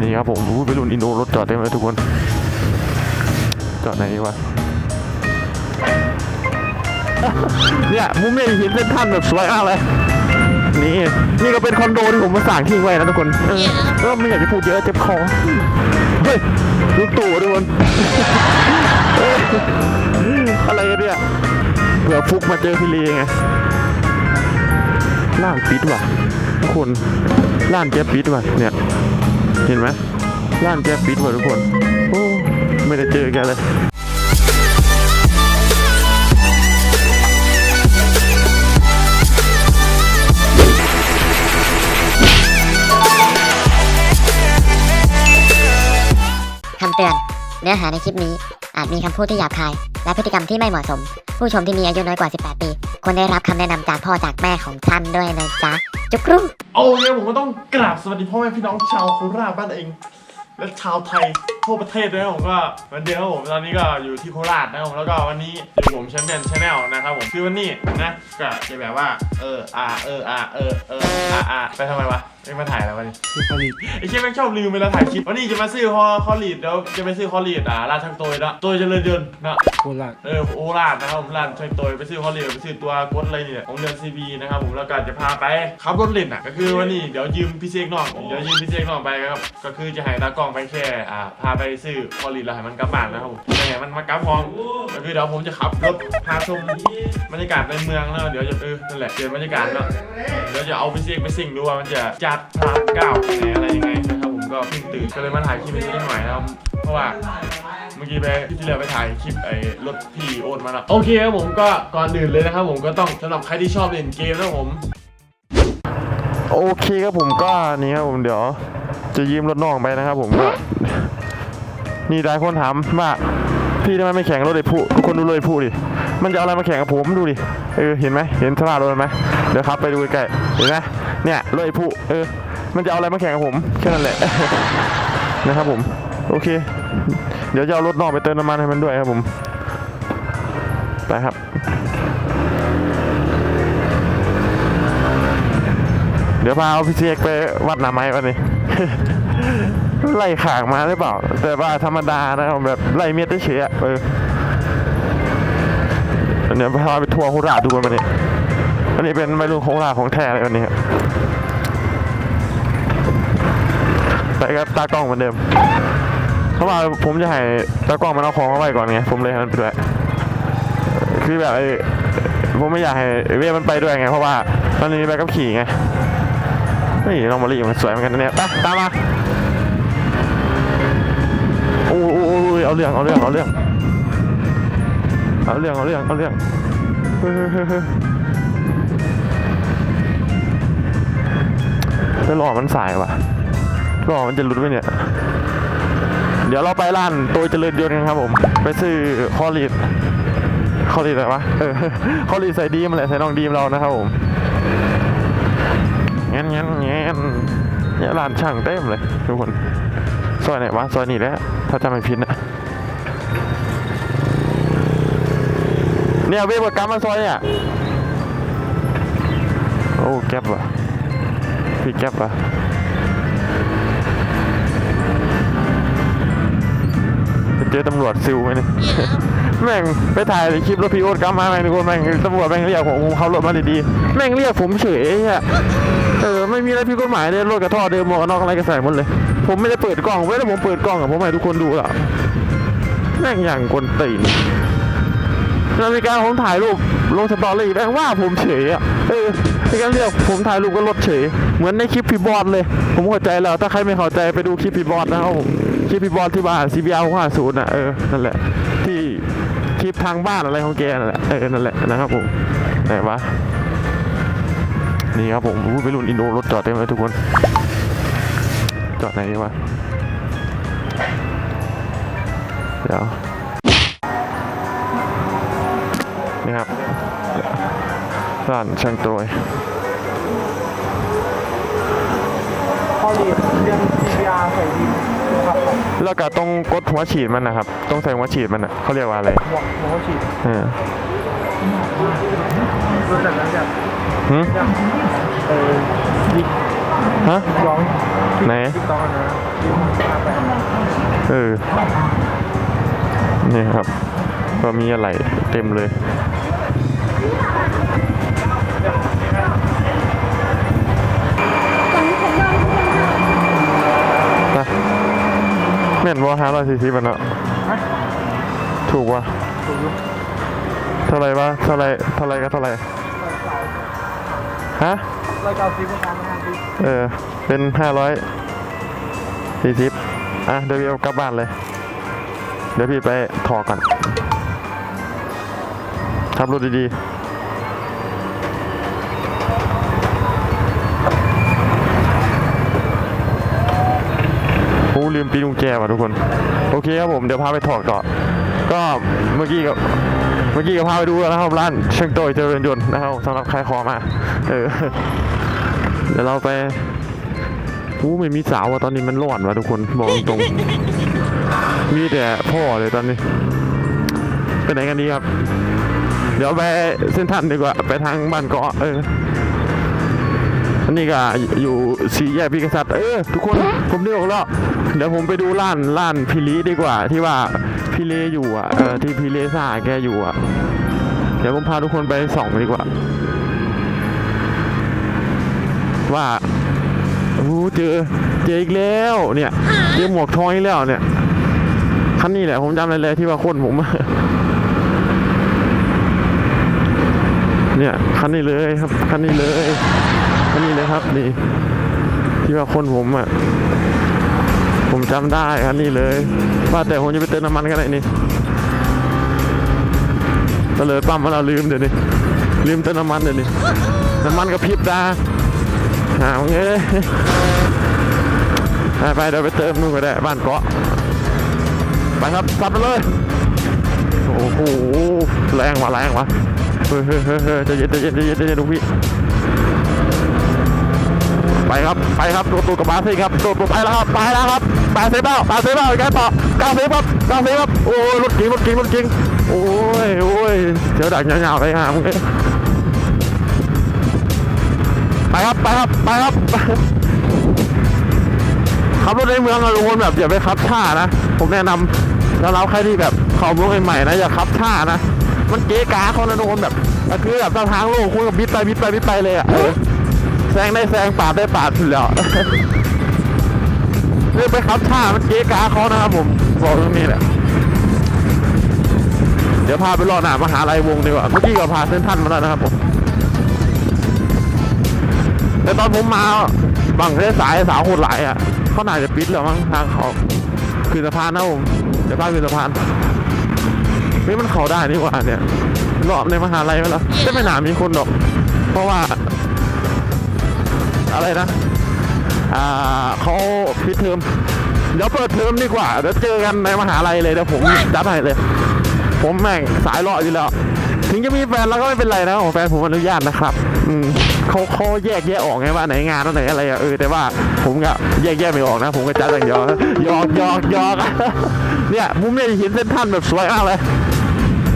นี่ครับผมรู้ไปรุ่นอินโดรถจอดเต็มเลยทุกคน จอดไหนดีวะเนี่ยมุมเนี่ยเห็นเส้นท่านแบบสวยมากเลยนี่นี่ก็เป็นคอนโดที่ผมมาสั่งทิ้งไว้นะทุกคนเออก็ไม่อยากจะพูดเยอะเจ็บคอเฮ้ยลูกตู่ทุกคนเอ้ยอะไรกันเนี่ยเผื่อฟุกมาเจอพี่ลีไงร้านปิดว่ะทุกคนร้านแกปิดว่ะเนี่ย เห็นไหมร้านแกปิดว่ะทุกคน โอ้ ไม่ได้เจอแกเลยคำเตือน เนื้อหาในคลิปนี้ อาจมีคำพูดที่หยาบคาย และพฤติกรรมที่ไม่เหมาะสม ผู้ชมที่มีอายุน้อยกว่า 18 ปี ควรได้รับคำแนะนำจากพ่อจากแม่ของท่านด้วยนะจ๊ะ จุกรูโอเคผมก็ต้องกราบสวัสดีพ่อแม่พี่น้องชาวโคราชบ้านเอง และชาวไทยทั่วประเทศด้วยนะผมก็วันเดียวครับผมตอนนี้ก็อยู่ที่โคราชนะครับผมแล้วก็วันนี้อยู่ผมแชมเปี้ยนชาแนลนะครับผมคือวันนี้นะก็จะแบบว่าเอออาเอออาเออเอออาอาไปทำไมวะ ไม่มาถ่ายแล้ววันนี้คอลีดไอ้เชี่ยแม่งชอบลืมเวลาถ่ายคลิปวันนี้จะมาซื้อคอคอลีดเดี๋ยวจะไปซื้อคอลีดอ่าร้านช่างโตยนะโตยเจริญยนต์นะโคราชเออโอลาดนะครับผมร้านช่วยตัวไปซื้อฮอลลีไปซื้อตัวกดอะไรเนี่ยของเดือนซีบีนะครับผมแล้วก็จะพาไปขับรถเล่นอะก็คือวันนี้เดี๋ยวยืมพี่เซกน้องเดี๋ยวยืมพี่เซกน้องไปครับก็คือจะให้ตากล้องไปแค่อ่าพาไปซื้อฮอลลีแล้วให้มันกลับบ้านนะครับผมจะให้มันมากลับพร้อมก็คือเดี๋ยวผมจะขับรถพาชมบรรยากาศในเมืองแล้วเดี๋ยวจะเออนั่นแหละเปลี่ยนบรรยากาศแล้วเดี๋ยวจะเอาพี่เซกไปสิ่งดูว่ามันจะจัดพลาดก้าวยังไงอะไรยังไงนะครับผมก็เพิ่งตื่นก็เลยมาถ่ายคลิปนี้หน่อยนะครับเพราะว่าเมื่อกี้ไปที่เราไปถ่ายคลิปไอ้รถพี่โอนมาแล้วโอเคครับผมก็ก่อนอื่นเลยนะครับผมก็ต้องสำหรับใครที่ชอบเล่นเกมนะผมโอเคครับผมก็นี่ครับผมเดี๋ยว จะยืมรถน้องไปนะครับผมก็นี่หลายคนถามว่าพี่ทำไมไม่แข่งรถไอ้ผู้ทุกคนดูรถไอ้ผู้ดิมันจะเอาอะไรมาแข่งกับผมดูดิเออเห็นไหมเห็นสภาพรถไหมเดี๋ยวครับไปดูใกล้เห็นไหม เนี่ยรถไอ้ผู้เออ มันจะเอาอะไรมาแข่งกับผมแค่นั้นแหละ นะครับผม โอเค เดี๋ยวจะเอารถนองไปเติมน้ำมันให้มันด้วยครับผม ไปครับเดี๋ยวพาเอาพี่เชกไปวัดหนาไม้วันนี้ ไล่ขางมาหรือเปล่า แต่ว่าธรรมดานะแบบไล่เมียดเฉยๆอะเออเดี๋ยวพาไปทัวร์โคราชดูกันวันนี้ วันนี้เป็นไม่รู้โคราของแท้เลยวันนี้ครับไปกับตากล้องเหมือนเดิม เพราะว่าผมจะให้ตากล้องมันเอาของมาไว้ก่อนไงผมเลยให้มันไปด้วยคือแบบไอ้ผมไม่อยากให้เว้ยมันไปด้วยไงเพราะว่ามันมีใบขับขี่ไงนี่น้องมะลิมันสวยเหมือนกันนะเนี่ยไปตามมาโอ้โอ้อู้เอาเรื่องเอาเรื่องเอาเรื่องเอาเรื่องเอาเรื่องเอาเรื่อง หล่อมันสายว่ะหล่อมันจะหลุดไหมเนี่ย เดี๋ยวเราไปร้านตัวเจริญยนต์กันครับผม ไปซื้อคอลีดคอลีดอะไรวะเออคอลีดใส่ดีมันแหละใส่น้องดีมเรานะครับผมงั้นงั้นงั้นเนี่ยร้านช่างเต็มเลยทุกคนซอยไหนวะซอยนี้แหละถ้าจำไม่ผิดนะเนี่ยเวบกรรมมาซอยเนี่ยโอ้แก๊ปว่ะ พี่แก๊ปว่ะจะเจอตำรวจซิลไหมเนี่ยแม่งไปถ่ายคลิปรถพี่โอ๊ตกลับมาแม่งทุกคนแม่งตำรวจแม่งเรียกผมผมขับรถมาดีๆแม่งเรียกผมเฉยไอ้เหี้ยเออไม่มีอะไรผิดกฎหมายเลยรถกระท่อเดิมหมวกกันน็อกอะไรก็ใส่หมดเลย ผมไม่ได้เปิดกล้องไม่ได้ผมเปิดกล้องอะผมให้ทุกคนดูละแม่งอย่างกวนตีน นาฬิกาผมถ่ายรูปลงสตอรี่แม่งว่าผมเฉยอะเออในการเรียกผมถ่ายรูปก็รถเฉย เหมือนในคลิปพี่บอลเลย ผมเข้าใจแล้วถ้าใครไม่เข้าใจไปดูคลิปพี่บอลนะครับผมคลิปพี่บอลที่บ้าน CBR 650น่ะเออนั่นแหละที่คลิปทางบ้านอะไรของแกนั่นแหละเออนั่นแหละนะครับผมไหนวะนี่ครับผมอู้ไปรุ่นอินโดรถจอดเต็มเลยทุกคน จอดไหนดีวะเดี๋ยว ร้านช่างตัวพอดีเรียน CPR ใส่ดีครับแล้วก็ต้องกดหัวฉีดมันนะครับ ต้องใส่หัวฉีดมันอะเขาเรียกว่าอะไรหัวหัวเขาฉีดเออรู้จักแล้วแบบหืมเออยิกฮะร้องไหนยิกตอนนะเออนี่ครับ ก็มีอะไรเต็มเลย แม่นว่าห้าร้อยสี่สิบอะเนาะถูกวะเท่าไหรวะเท่าไหรเท่าไหรก็เท่าไหรฮะร้อยเก้าสิบประมาณห้าสิบเออ เป็นห้าร้อยสี่สิบอะเดี๋ยวพี่เอากลับบ้านเลย เดี๋ยวพี่ไปถอก่อนขับรถดีๆ ลืมปีนกุญแจว่ะทุกคน โอเคครับผมเดี๋ยวพาไปถอดต่อนก็เมื่อกี้ก็เมื่อกี้ก็พาไปดูแล้วนะครับร้านเชิงโตยเจริญยนต์นะครับสำหรับใครขอมาเออเดี๋ยวเราไปอู้ไม่มีสาวว่ะตอนนี้มันร้อนว่ะทุกคนบอกตรงๆมีแต่พ่อเลยตอนนี้ไปไหนกันดีครับ เดี๋ยวไปเส้นทันดีกว่าไปทางบ้านเกาะเออ อันนี้ก็อยู่สี่แยกพิกษัตริย์เออทุกคนผมเลือกแล้วเดี๋ยวผมไปดูร้านร้านพิลีดีกว่า ที่ว่าพิเลอยู่อะเออที่พิเลซ่าแกอยู่อะ เดี๋ยวผมพาทุกคนไปส่องดีกว่า ว่าโอ้เจอเจออีกแล้วเนี่ยเจอหมวกทองอีกแล้วเนี่ยคันนี้แหละผมจำได้เลยที่ว่าคนผมเนี่ยคันนี้เลยครับคันนี้เลย คันนี้เลยครับนี่ที่ว่าคนผมอะ ผมจำได้คันนี้เลย ว่าแต่ผมจะไปเติมน้ำมันกันไหนนี่ก็เลยปั๊มมาเราลืมเดี๋ยวนี้ลืมเติมน้ำมันเดี๋ยวนี้น้ำมันกระพริบตาหาวเงี้ยไปไปเดี๋ยวไปเติมนู่นก็ได้บ้านเกาะไปครับซัดไปเลยโอ้โหแรงว่ะแรงว่ะเฮ้ยเฮ้ยเฮ้ยเฮ้ยใจะเย็นใจะเย็นใจะเย็นใจะเย็นทุกพี่ ไปครับไปครับตัวตัวกับบาซิครับตัวตัวไปแล้วครับไปแล้วครับแปดสิบเบ้าแปดสิบเบ้าอีกแล้วต่อเก้าสิบครับเก้าสิบครับโอ้ยรถกิ้งรถกิ้งรถกิ้งโอ้ยโอ้ยเดี๋ยวดักยาวๆไปหามึงเอ้ยไปครับไปครับไปครับขับรถในเมืองอะทุกคนแบบอย่าไปขับช้านะ ผมแนะนำแล้วเราใครที่แบบเขาเมืองใหม่ๆนะอย่าขับช้านะ มันเก๋กาเขานะทุกคนแบบคือแบบทางโลกคุณกับบิดไปบิดไปบิดไปเลยอะ แซงได้แซงปาดได้ปาดสุดแล้วเรื่ไปขับช้ามันเก๋กาเขานะครับผมบอกตรงนี้แหละเดี๋ยวพาไปรอหน้ามหาลัยวงดีกว่าเมื่อกี้ก็พาเส้นทันมาแล้วนะครับผมแต่ตอนผมมาบังได้สายสาวโหดหลายอะเขาหน่าจะปิดแล้วมั้งทางเขาคือสะพานนะผมเดี๋ยวพาคือสะพานเฮ้ยมันเขาได้นี่หว่าเนี่ยรอบในมหาลัยไปแล้วไม่หนามีคนหรอก เพราะว่า อะไรนะ อ่าเขาปิดเทอมเดี๋ยวเปิดเทอมดีกว่าเดี๋ยวเจอกันในมหาลัยเลยเดี๋ยวผมจัดให้เลย ผมแม่งสายเลาะอยู่แล้ว ถึงจะมีแฟนแล้วก็ไม่เป็นไรนะของแฟนผมอนุญาตนะครับ อืมเขาเขาแยกแยะออกไงว่าไหนงานว่าไหนอะไรอะเออแต่ว่าผมก็แยกแยะไม่ออกนะ ผมก็จัดอย่างเดียวหยอกหยอกหยอกเนี่ยมุมเนี่ยเห็นเส้นท่านแบบสวยมากเลย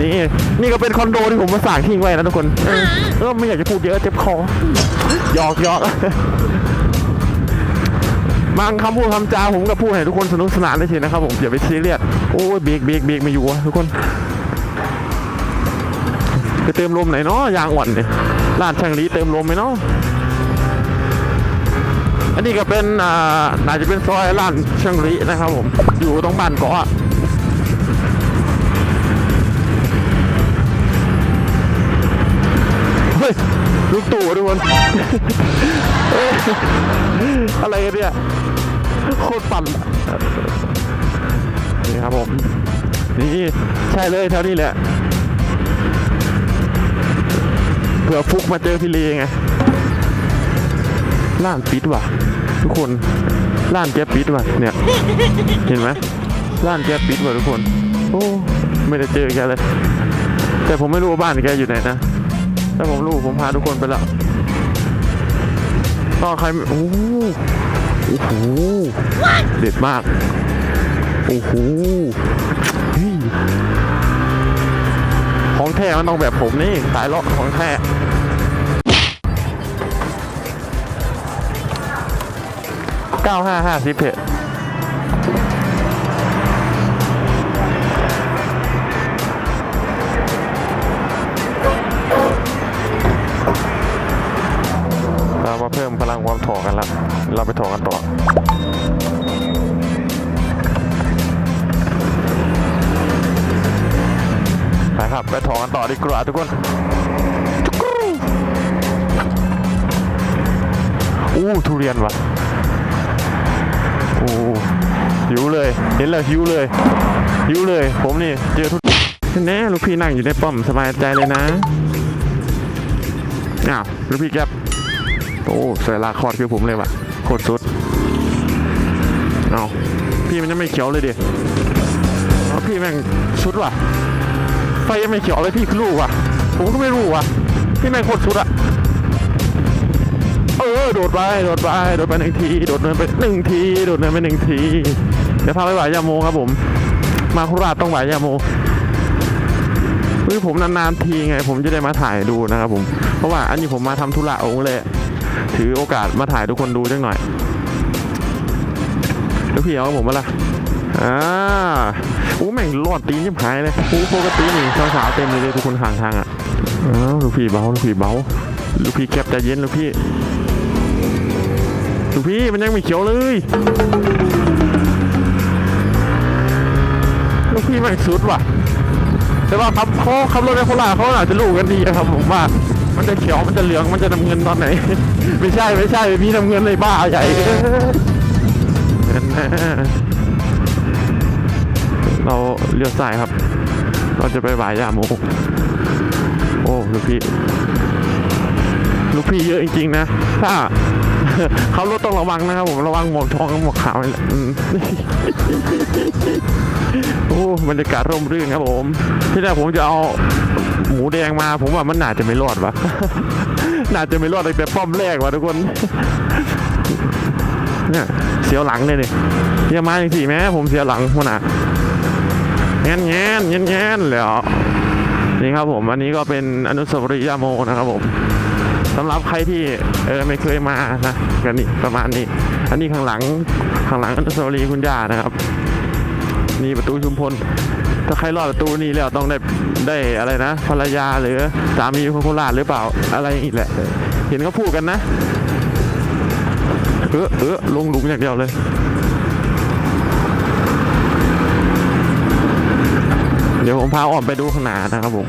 นี่นี่ก็เป็นคอนโดที่ผมมาสั่งทิ้งไว้นะทุกคน เออเออไม่อยากจะพูดเยอะเจ็บคอ หยอกหยอกบางคำพูดคำจาผมก็พูดให้ทุกคนสนุกสนานได้ทีนะครับผมอย่าไปซีเรียสโอ้ยเบรกเบรกเบรกไม่อยู่วะทุกคนไปเติมลมไหนเนาะยางอ่อนเนี่ยร้านช่างลีเติมลมไหมเนาะอันนี้ก็เป็นอ่าน่าจะเป็นซอยร้านช่างลีนะครับผม อยู่ตรงบ้านเกาะ ลูกตู่ทุกคนอะไรกันเนี่ย โคตรปั่นอะนี่ครับผม นี่ใช่เลยแถวนี้แหละเผื่อฟุกมาเจอพี่เลไงร้านปิดว่ะ ทุกคนร้านแกปิดว่ะเนี่ย เห็นไหมร้านแกปิดว่ะทุกคน โอ้ ไม่ได้เจอแกเลย แต่ผมไม่รู้ว่าบ้านแกอยู่ไหนนะ ถ้าผมรู้ผมพาทุกคนไปล้วก็ใครโอ้โหโอ้โหเด็ดมาก โอ้โหฮ้ยของแท้มันต้องแบบผมนี่สายเลาะของแท้เก้าห้าห้าสิบเพจ พลังความถอกันแล้ว เราไปถอกันต่อไปครับไปถอกันต่อดีกว่าทุกคนอู้ทุเรียนว่ะโอ้หิวเลย เห็นแล้วหิวเลย หิวเลย ผมนี่เจอทุแน่ลูกพี่นั่งอยู่ในป้อมสบายใจเลยนะอ้าวลูกพี่แก โอ้สวยลาคอดคือผมเลยว่ะโคตรสุดเอาพี่มันยังไม่เขียวเลยดิพี่แม่งสุดว่ะไฟยังไม่เขียวเลยพี่คือลูกว่ะ ผมก็ไม่รู้ว่ะ พี่แม่งโคตรสุดอะเออโดดไปโดดไปโดดไปหนึ่งทีโดดเนินไปหนึ่งทีโดดเนินไปหนึ่งทีเดี๋ยวพาไปไหวยาโมครับผม มาโคราชต้องไหวยาโมคือผมนานๆทีไง ผมจะได้มาถ่ายดูนะครับผม เพราะว่าอันนี้ผมมาทำธุระองค์เลย ถือโอกาสมาถ่ายทุกคนดูจังหน่อยแล้วพี่เอาผมมาละอ่าโอ้แม่งรอดตีนยิบหายเลยโอ้ปกตินี่สาวๆเต็มเลยทุกคนข้างทางอะอ้าวลูกพี่เบาลูกพี่เบาลูกพี่แคบใจเย็นลูกพี่ลูกพี่มันยังไม่เขียวเลยลูกพี่แม่งสุดว่ะแต่ว่าครับเขาขับรถในโคราชเขาอาจจะรู้กันดีอะครับผมว่า มันจะเขียวมันจะเหลืองมันจะน้ำเงินตอนไหน ไม่ใช่ไม่ใช่มีน้ำเงินเลยบ้าใหญ่นั่นนะเราเลี้ยวซ้ายครับ เราจะไปบ่ายยาโมโอ้ลูกพี่ลูกพี่เยอะจริงๆนะถ้าเขารถต้องระวังนะครับผมระวังหมวกทองกับหมวกขาวนี่แหละอืมโอ้บรรยากาศร่มรื่นครับผม ที่แรกผมจะเอา มูแดงมา ผมว่ามันน่าจะไม่รอดวะ น่าจะไม่รอดตั้งแต่ป้อมแรกวะทุกคน เนี่ยเสียวหลังเลยนี่อย่ามาอย่างสี่แม่ผมเสียวหลังหัวหน้าแงนแงนแงนแงนเลยเหรอนี่ครับผม อันนี้ก็เป็นอนุสาวรีย์ยาโมนะครับผมสำหรับใครที่เออไม่เคยมานะกันนี่ประมาณนี้ อันนี้ข้างหลังข้างหลังอนุสาวรีย์คุณย่านะครับ นี่ประตูชุมพล ถ้าใครรอดประตูนี้แล้วต้องได้ ได้อะไรนะ ภรรยาหรือสามีคนโคราชหรือเปล่าอะไรอีกแหละ เห็นเขาพูดกันนะ เออเออลงหลุมอย่างเดียวเลยเดี๋ยวผมพาออกไปดูข้างหน้านะครับผม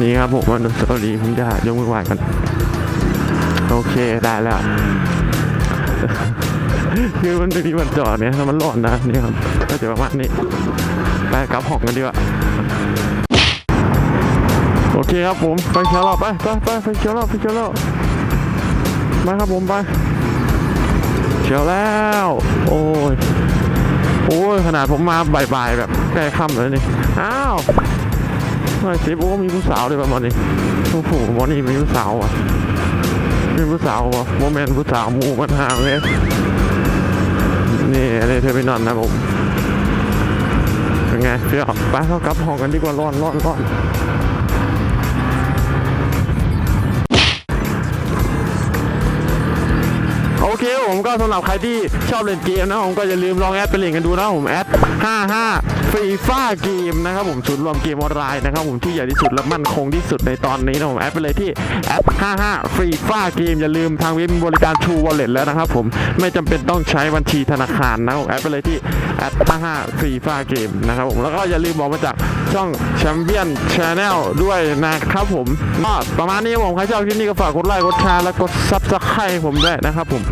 นี่ครับผมวันสตอรี่ผมจะยกมือไหว้กัน โอเคได้แล้ว คือมันจะมีวันจอดเนี่ยถ้ามันร้อนนะนี่ครับก็จะประมาณนี้ไปกลับห้องกันดีกว่าโอเคครับผมไปเชียวรอบไปไปไปไปเชียวรอบไปเชียวรอบมาครับผมไปเชียวแล้ว โอ้ยโอ้ยขนาดผมมาบ่ายๆแบบใกล้ค่ำแล้วนี่อ้าวไม่สิบโอ้มีผู้สาวด้วยประมาณนี้โอ้โหวันนี้มีผู้สาวอะมีผู้สาวอะโมเมนต์ผู้สาวมูมันห่างเลย นี่อันนี้เธอไปนอนนะผมเป็นไงเพี่ยวไปเข้ากลับห้องกันดีกว่าร้อนร้อนร้อนโอเคผมก็สำหรับใครที่ชอบเล่นเกมนะผมก็อย่าลืมลองแอดไปเล่นกันดูนะผมแอด55 ฟรีฟ้าเกมนะครับผมศูนย์รวมเกมออนไลน์นะครับผมที่ใหญ่ที่สุดและมั่นคงที่สุดในตอนนี้นะผมแอดไปเลยที่แอด55ฟรีฟ้าเกมอย่าลืมทางเว็บบริการ True Wallet แล้วนะครับผมไม่จำเป็นต้องใช้บัญชีธนาคารนะครับแอดไปเลยที่แอด55ฟรีฟ้าเกมนะครับผมแล้วก็อย่าลืมบอกมาจากช่องแชมเปี้ยนชาแนลด้วยนะครับผมก็ประมาณนี้ผมใครชอบคลิปนี้ก็ฝากกดไลค์กดแชร์และกดซับสไครต์ผมด้วยนะครับผม